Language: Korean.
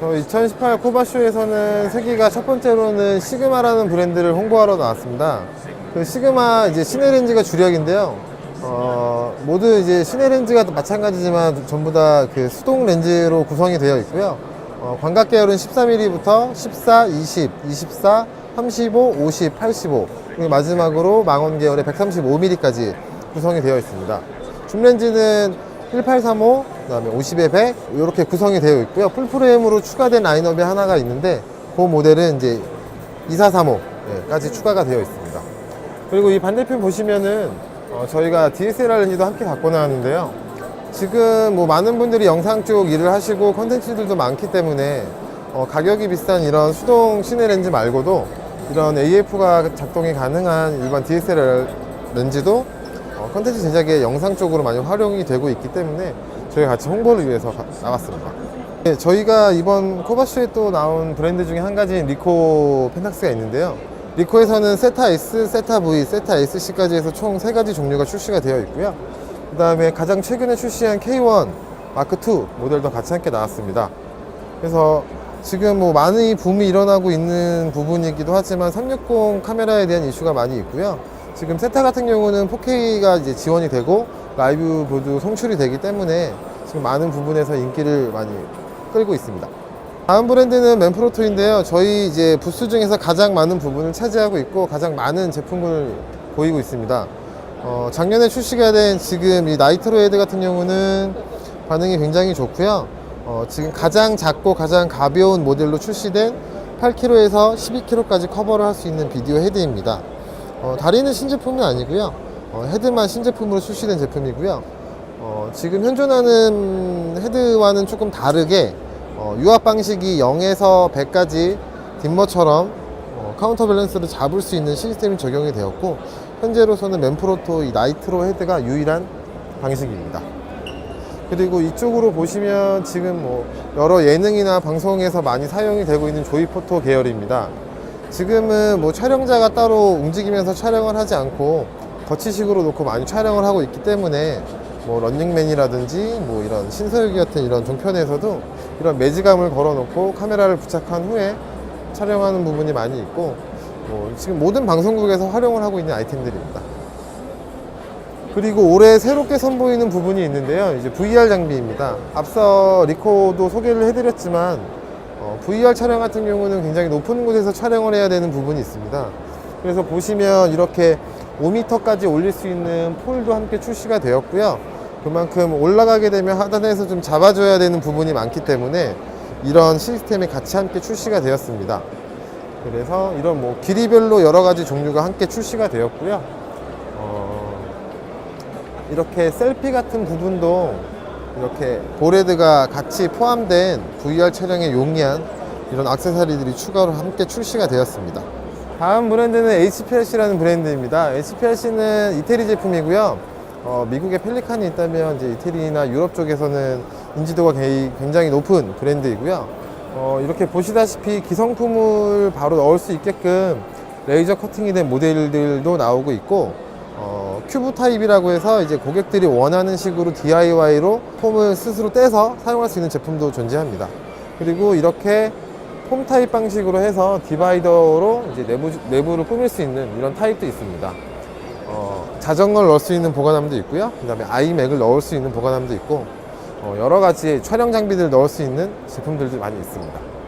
저 2018 코바쇼에서는 세기가 첫 번째로는 시그마라는 브랜드를 홍보하러 나왔습니다. 그 시그마 이제 시네렌즈가 주력인데요. 어, 모두 이제 시네렌즈가 마찬가지지만 전부 다 그 수동 렌즈로 구성이 되어 있고요. 어, 광각 계열은 13mm부터 14, 20, 24, 35, 50, 85 그리고 마지막으로 망원 계열의 135mm까지 구성이 되어 있습니다. 줌 렌즈는 1835, 그 다음에 50에 100 이렇게 구성이 되어 있고요. 풀프레임으로 추가된 라인업이 하나가 있는데 그 모델은 이제 2435까지 추가가 되어 있습니다. 그리고 이 반대편 보시면은 어, 저희가 DSLR 렌즈도 함께 갖고 나왔는데요. 지금 뭐 많은 분들이 영상 쪽 일을 하시고 컨텐츠들도 많기 때문에 어, 가격이 비싼 이런 수동 시내 렌즈 말고도 이런 AF가 작동이 가능한 일반 DSLR 렌즈도 어, 컨텐츠 제작에 영상 쪽으로 많이 활용이 되고 있기 때문에 저희 같이 홍보를 위해서 가- 나왔습니다. 네, 저희가 이번 코바쇼에 또 나온 브랜드 중에 한 가지인 리코 펜탁스가 있는데요. 리코에서는 세타 S, 세타 V, 세타 SC까지 해서 총 세 가지 종류가 출시가 되어 있고요. 그 다음에 가장 최근에 출시한 K1 마크 2 모델도 같이 함께 나왔습니다. 그래서 지금 뭐 많은 붐이 일어나고 있는 부분이기도 하지만 360 카메라에 대한 이슈가 많이 있고요. 지금 세타 같은 경우는 4K가 이제 지원이 되고 라이브 보도 송출이 되기 때문에 지금 많은 부분에서 인기를 많이 끌고 있습니다. 다음 브랜드는 맨프로토인데요. 저희 이제 부스 중에서 가장 많은 부분을 차지하고 있고 가장 많은 제품을 보이고 있습니다. 어, 작년에 출시가 된 지금 이 나이트로 헤드 같은 경우는 반응이 굉장히 좋고요. 어, 지금 가장 작고 가장 가벼운 모델로 출시된 8kg에서 12kg까지 커버를 할 수 있는 비디오 헤드입니다. 어, 다리는 신제품은 아니고요. 어, 헤드만 신제품으로 출시된 제품이고요. 어, 지금 현존하는 헤드와는 조금 다르게 어, 유압 방식이 0에서 100까지 dim머처럼 어, 카운터 밸런스를 잡을 수 있는 시스템이 적용이 되었고 현재로서는 맨프로토 이 나이트로 헤드가 유일한 방식입니다. 그리고 이쪽으로 보시면 지금 뭐 여러 예능이나 방송에서 많이 사용이 되고 있는 조이포토 계열입니다. 지금은 뭐 촬영자가 따로 움직이면서 촬영을 하지 않고 거치식으로 놓고 많이 촬영을 하고 있기 때문에 뭐 런닝맨이라든지 뭐 이런 신서유기 같은 이런 종편에서도 이런 매지감을 걸어 놓고 카메라를 부착한 후에 촬영하는 부분이 많이 있고 뭐 지금 모든 방송국에서 활용을 하고 있는 아이템들입니다. 그리고 올해 새롭게 선보이는 부분이 있는데요. 이제 VR 장비입니다. 앞서 리코도 소개를 해드렸지만 어, VR 촬영 같은 경우는 굉장히 높은 곳에서 촬영을 해야 되는 부분이 있습니다. 그래서 보시면 이렇게 5m까지 올릴 수 있는 폴도 함께 출시가 되었고요. 그만큼 올라가게 되면 하단에서 좀 잡아줘야 되는 부분이 많기 때문에 이런 시스템이 같이 함께 출시가 되었습니다. 그래서 이런 뭐 길이별로 여러 가지 종류가 함께 출시가 되었고요. 어, 이렇게 셀피 같은 부분도 이렇게 보레드가 같이 포함된 VR 촬영에 용이한 이런 액세서리들이 추가로 함께 출시가 되었습니다. 다음 브랜드는 HPLC라는 브랜드입니다. HPLC는 이태리 제품이고요. 어, 미국에 펠리칸이 있다면 이제 이태리나 유럽 쪽에서는 인지도가 개- 굉장히 높은 브랜드이고요. 어, 이렇게 보시다시피 기성품을 바로 넣을 수 있게끔 레이저 커팅이 된 모델들도 나오고 있고 어, 큐브 타입이라고 해서 이제 고객들이 원하는 식으로 DIY로 폼을 스스로 떼서 사용할 수 있는 제품도 존재합니다. 그리고 이렇게 폼 타입 방식으로 해서 디바이더로 이제 내부, 내부를 꾸밀 수 있는 이런 타입도 있습니다. 어, 자전거를 넣을 수 있는 보관함도 있고요. 그 다음에 아이맥을 넣을 수 있는 보관함도 있고 어, 여러 가지 촬영 장비들을 넣을 수 있는 제품들도 많이 있습니다.